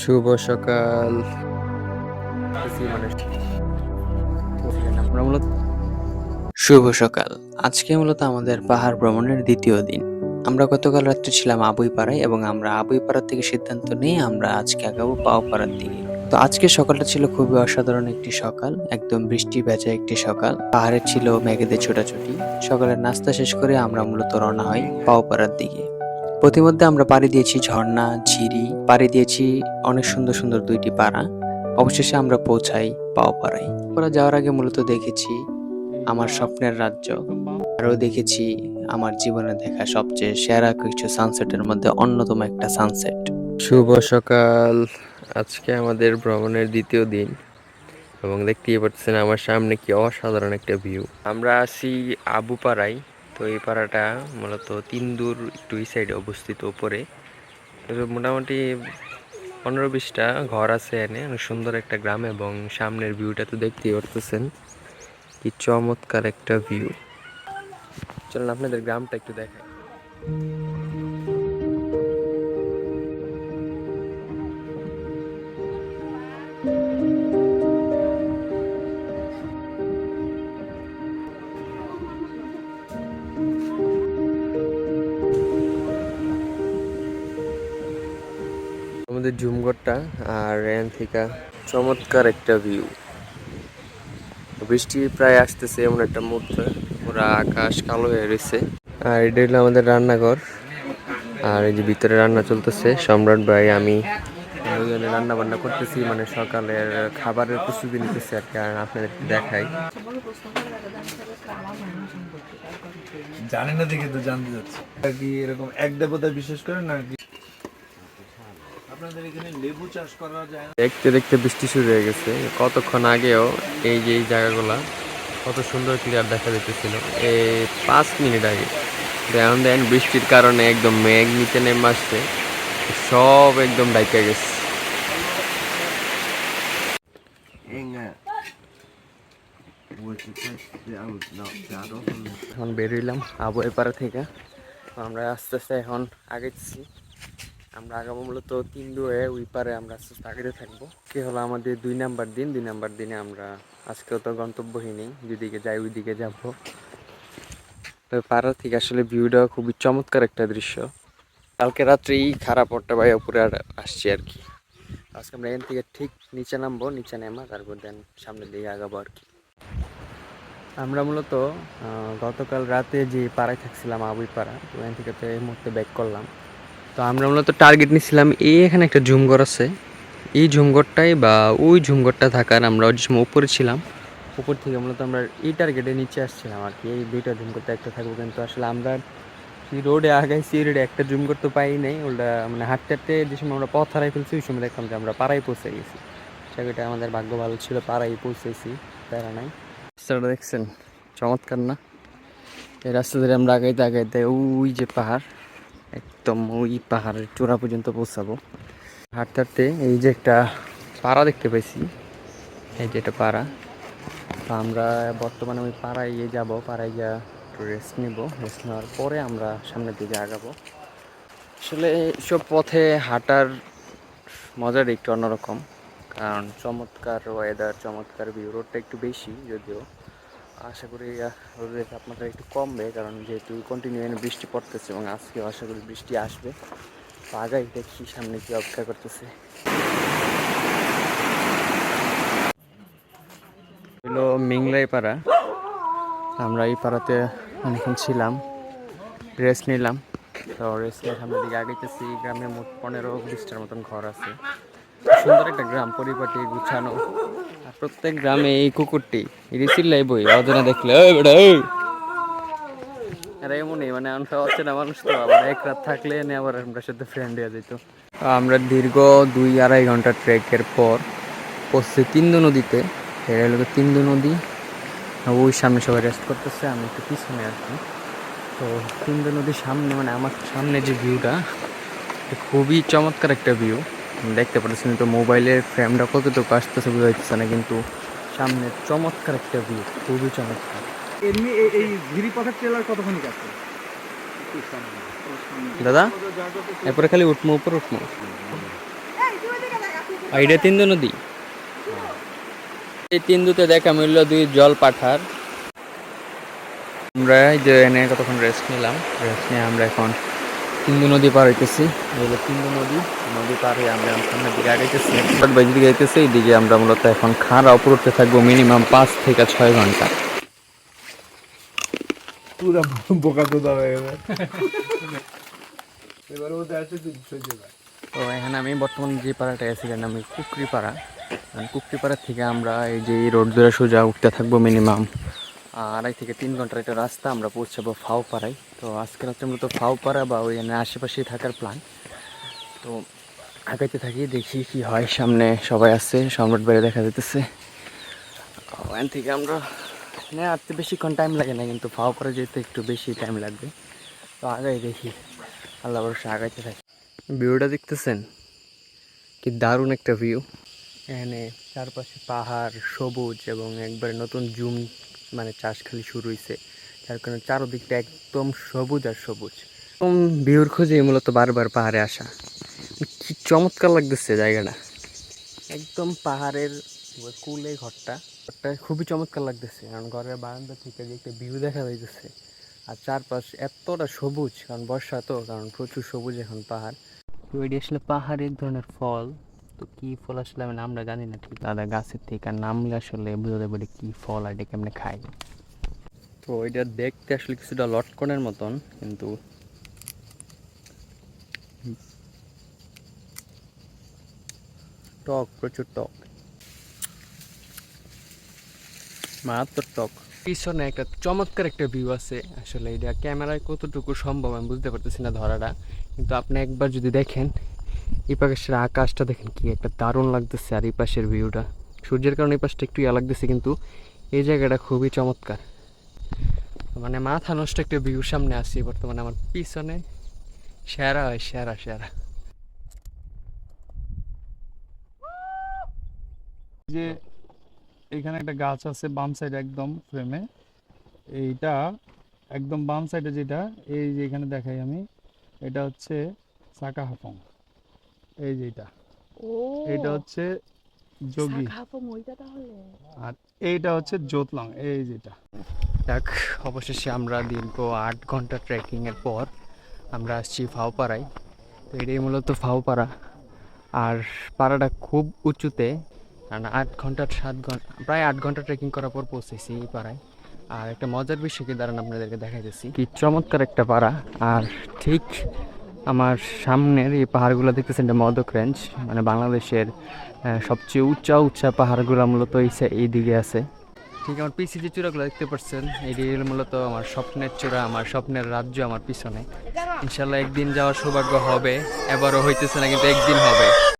শুভ সকাল। শুভ সকাল। আজকে মূলত আমাদের পাহাড় ভ্রমণের দ্বিতীয় দিন। আমরা গতকাল রাত্রে ছিলাম আবুইপাড়ায় এবং আমরা আবুইপাড়া থেকে সিদ্ধান্ত নিয়ে আমরা আজকে আগাবো পাওপাড়ার দিকে। তো আজকে সকালটা ছিল খুবই অসাধারণ একটি সকাল, একদম বৃষ্টি ভেজা একটি সকাল। পাহাড়ে ছিল মেঘেদের ছোটাছুটি। সকালের নাস্তা শেষ করে আমরা মূলত রওনা হই পাওপাড়ার দিকে। প্রতিমধ্যে আমরা পাড়ি দিয়েছি ঝর্ণা, ঝিরি, পাড়ি দিয়েছি অনেক সুন্দর সুন্দর দুইটি পাড়া। অবশেষে আমরা পৌঁছাই পাওপাড়ায়। ওরা যাওয়ার আগে মূলত দেখেছি আমার স্বপ্নের রাজ্য। আরও দেখেছি আমার জীবনে দেখা সবচেয়ে সেরা কিছু সানসেটের মধ্যে অন্যতম একটা সানসেট শুভ সকাল। আজকে আমাদের ভ্রমণের দ্বিতীয় দিন এবং দেখতেই পাচ্ছেন আমার সামনে কি অসাধারণ একটা ভিউ আমরা আছি আবু পাড়ায় তো এই পাড়াটা মূলত তিনদুর একটু এই সাইডে অবস্থিত ওপরে মোটামুটি পনেরো বিশটা ঘর আছে এনে, অনেক সুন্দর একটা গ্রাম এবং সামনের ভিউটা তো দেখতেই পারতেছেন। কি চমৎকার একটা ভিউ চলুন আপনাদের গ্রামটা একটু দেখাই। আমাদের ঝুমঘরটা আর এখান থেকে চমৎকার একটা ভিউ বৃষ্টি প্রায় আসতেছে এমন একটা মুহূর্ত। পুরা আকাশ কালো হয়ে রয়েছে। আর এটা হলো আমাদের রান্নাঘর। আর এই যে ভিতরে রান্না চলতেছে, সম্রাট ভাই, আমি দুজনে রান্না বান্না করতেছি মানে সকালের খাবারের প্রস্তুতি নিতেছি আর কি, আর আপনাদের দেখাই। জানি না দেখে তো জানতে যাচ্ছে কি এরকম এক দেবতা বিশেষ করে না কি আপনাদের এখানে লেবু চাষ করা যায় দেখতে দেখতে বৃষ্টি শুরু হয়ে গেছে। কতক্ষণ আগেও এই যে এই জায়গাগুলা কত সুন্দর ক্লিয়ার দেখা যেতেছিল এই পাঁচ মিনিট আগে। এখন দেন বৃষ্টির কারণে একদম মেঘ নিচে নেমে আসছে। সব একদম ডাইকা গেছে। এখন বেরোইলাম আবহাওয়া পাড়া থেকে। আমরা আস্তে আস্তে এখন আগেছি আমরা আগামী মূলত তিন দুয়ে ওই পারে আমরা আস্তে আস্তে আগে থাকব। কি হলো আমাদের দুই নাম্বার দিন? দুই নাম্বার দিনে আমরা আজকেও তো গন্তব্যহীনই যেদিকে যাই, ওইদিকে যাব। তো পাড়া থেকে আসলে ভিউটা খুবই চমৎকার একটা দৃশ্য। কালকে রাত্রেই খারাপ ওটা ভাই উপরে আর আসছি আর কি। আজকে আমরা এখান থেকে ঠিক নিচে নামবো, নিচে নেমা, তারপর দেন সামনের দিকে আগাবো আর কি। আমরা মূলত গতকাল রাতে যে পাড়ায় থাকছিলাম আবুই পাড়া, তো এখান থেকে তো এই মুহূর্তে ব্যাক করলাম। তো আমরা মূলত টার্গেট নিছিলাম এই এখানে একটা ঝুমঘর আছে। এই ঝুমঘরটাই বা ওই ঝুমঘরটা থাকার আমরা ওই সময় উপরে ছিলাম। উপর থেকে মূলত আমরা এই টার্গেটে নিচে আসছিলাম আর কি, এই দুইটা ঝুমঘরটা একটা থাকব কিন্তু আসলে আমরা রোডে আগাইছি রোডে একটা ঝুমঘর তো পাই নাই ওটা মানে হাঁটতে হাঁটতে যে সময় আমরা পথ হারাই ফেলছি, ওই সময় দেখলাম যে আমরা পাড়ায় পৌঁছে গেছি। সেটা আমাদের ভাগ্য ভালো ছিল, পাড়ায় পৌঁছেছি প্যারা নাই। রাস্তাটা দেখছেন? চমৎকার না? এই রাস্তা ধরে আমরা আগাইতে আগাইতে ওই যে পাহাড় একদম ওই পাহাড়ের চূড়া পর্যন্ত পৌঁছাবো। হাঁটতে হাঁটতে এই যে একটা পাড়া দেখতে পেয়েছি এই যে একটা পাড়া। তো আমরা বর্তমানে ওই পাড়ায় গিয়ে যাব, পাড়ায় গিয়ে একটু রেস্ট নিব। রেস্ট নেওয়ার পরে আমরা সামনের দিকে আগাবো। আসলে সব পথে হাঁটার মজাটা একটু অন্যরকম। কারণ চমৎকার ওয়েদার চমৎকার ভিউ রোডটা একটু বেশি যদিও। আশা করি রোদের তাপমাত্রা একটু কমবে, কারণ যেহেতু কন্টিনিউ বৃষ্টি পড়তেছে এবং আজকেও আশা করি বৃষ্টি আসবে। তো আগাই দেখি সামনে কি অপেক্ষা করতেছে। হলো মিংলাই পাড়া। আমরা এই পাড়াতে অনেকক্ষণ ছিলাম রেস্ট নিলাম। তো রেস্ট নিয়ে সামনের দিকে আগাইতেছি, গ্রামে মোট পনেরো বিশটার মতন ঘর আছে। সুন্দর একটা গ্রাম, পরিপাটি, গুছানো। প্রত্যেক গ্রামে এই কুকুরটি। রিসিল্লাই বই, অজানা দেখলে আর এমনই মানে আমরা অচেনা মানুষ তো আবার এক রাত থাকলে এনে আবার আমরা সাথে ফ্রেন্ড হয়ে যেত আমরা দীর্ঘ দুই আড়াই ঘণ্টা ট্রেকের পর পড়ছি তিন্দু নদীতে। এটা হলো তিন্দু নদী। ওই সামনে সবাই রেস্ট করতেছে, আমি একটু পিছনে কি। তো তিন্দু নদীর সামনে মানে আমার সামনে যে ভিউটা খুবই চমৎকার একটা ভিউ দেখতে পাচ্ছেন তো মোবাইলের ফ্রেমটা কতটুকু আসতেছে বোঝা যাচ্ছে না কিন্তু সামনে চমৎকার একটা ভিউ খুবই চমৎকার। এমনি এই- গিরিপথের ট্রেলার কতক্ষণ আছে দাদা এরপরে খালি উঠমো উপর উঠমো। এটা তিন্দু নদী। এই তিন্দুতে দেখা মিলল দুই জল পাঠার। আমরা এই যে এনে কতক্ষণ রেস্ট নিলাম? রেস্ট নিয়ে আমরা এখন তিন্দু নদী পার হইতেছি। এই হলো তিন্দু নদী নদী পার হয়ে আমরা এখন সামনের দিকে আগাইতেছি। বাজি দিকে যাইতেছি এইদিকে আমরা মূলত এখন খাড়া উপর উঠতে থাকব মিনিমাম পাঁচ থেকে ছয় ঘণ্টা। পুরা বোকা তো গেছে এবার ওদের আছে তুই সহ্য কর। তো এখানে আমি বর্তমানে যে পাড়াটা আছি আমি কুকরি পাড়া। কুকরি পাড়া থেকে আমরা এই যে রোড ধরে সোজা উঠতে থাকব মিনিমাম আড়াই থেকে তিন ঘণ্টার একটা রাস্তা আমরা পৌঁছাবো ফাও পাড়ায় তো আজকে রাত্রে মূলত ফাও পাড়া বা ওইখানে আশেপাশেই থাকার প্ল্যান তো আগাইতে থাকি দেখি কি হয়। সামনে সবাই আছে সম্রাট বাইরে দেখা যেতেছে ওখান থেকে আমরা না আসতে বেশিক্ষণ টাইম লাগে না কিন্তু ফাও পাড়া যেতে একটু বেশি টাইম লাগবে। তো আগাই দেখি আল্লাহ ভরসা আগাইতে থাকি। ভিউটা দেখতেছেন? কি দারুণ একটা ভিউ এখানে চারপাশে পাহাড় সবুজ এবং একবারে নতুন জুম মানে চাষ খালি শুরু হয়েছে যার কারণে চারোদিকটা একদম সবুজ আর সবুজ। এরকম ভিউর খোঁজে মূলত বারবার পাহাড়ে আসা। কি চমৎকার লাগতেছে জায়গাটা। একদম পাহাড়ের কুলে ঘরটা। ঘরটা খুবই চমৎকার লাগতেছে কারণ ঘরের বারান্দা থেকে যে একটা ভিউ দেখা যাইতেছে। আর চারপাশ এতটা সবুজ কারণ বর্ষা তো কারণ প্রচুর সবুজ এখন পাহাড়। এটি আসলে পাহাড়ের এক ধরনের ফল। তো কি ফল আসলে আমি নামটা জানি না ঠিক দাদা গাছের থেকে আর নামলে আসলে বুঝতে পারি কি ফল আর এটা কেমনে খাই তো এটা দেখতে আসলে কিছুটা লটকনের মতন কিন্তু টক প্রচুর টক। মারাত্মক টক। পিছনে একটা চমৎকার একটা ভিউ আছে আসলে এটা ক্যামেরায় কতটুকু সম্ভব আমি বুঝতে পারতেছি না ধরাটা কিন্তু আপনি একবার যদি দেখেন এই পাশের আকাশটা দেখেন কি একটা দারুণ লাগতেছে আর এই পাশের ভিউটা সূর্যের কারণে এই পাশটা একটু ইয়া লাগতেছে কিন্তু এই জায়গাটা খুবই চমৎকার। মানে মাথা নষ্ট একটা ভিউ সামনে আসছে বর্তমানে আমার পিছনে। সেরা হয়, সেরা সেরা। যে এখানে একটা গাছ আছে বাম সাইডে একদম ফ্রেমে এইটা একদম বাম সাইডে যেটা, এই যে এখানে দেখাই আমি, এটা হচ্ছে সাকা হাফং এই যে এটা। ও। এটা হচ্ছে যোগী। আর এইটা হচ্ছে জোতলং এই যেটা যাক অবশেষে আমরা দীর্ঘ আট ঘণ্টা ট্রেকিংয়ের পর আমরা আসছি ফাওপাড়ায়। তো এটাই মূলত ফাওপাড়া। আর পাড়াটা খুব উঁচুতে কারণ আট ঘণ্টা সাত ঘণ্টা প্রায় আট ঘণ্টা ট্রেকিং করার পর পৌঁছেছি এই পাড়ায়। আর একটা মজার বিষয় কি দাঁড়ান আপনাদেরকে দেখাইতেছি। কি চমৎকার একটা পাড়া। আর ঠিক আমার সামনের এই পাহাড়গুলো দেখতেছেন এটা মদক রেঞ্জ মানে বাংলাদেশের সবচেয়ে উঁচা উঁচা পাহাড়গুলো মূলত এই দিকে আছে। ঠিক, আমার পিসি যে চূড়াগুলো দেখতে পাচ্ছেন এটি মূলত আমার স্বপ্নের চূড়া, আমার স্বপ্নের রাজ্য আমার পিছনে। ইনশাল্লাহ একদিন যাওয়ার সৌভাগ্য হবে, এবারও হইতেছে না, কিন্তু একদিন হবে।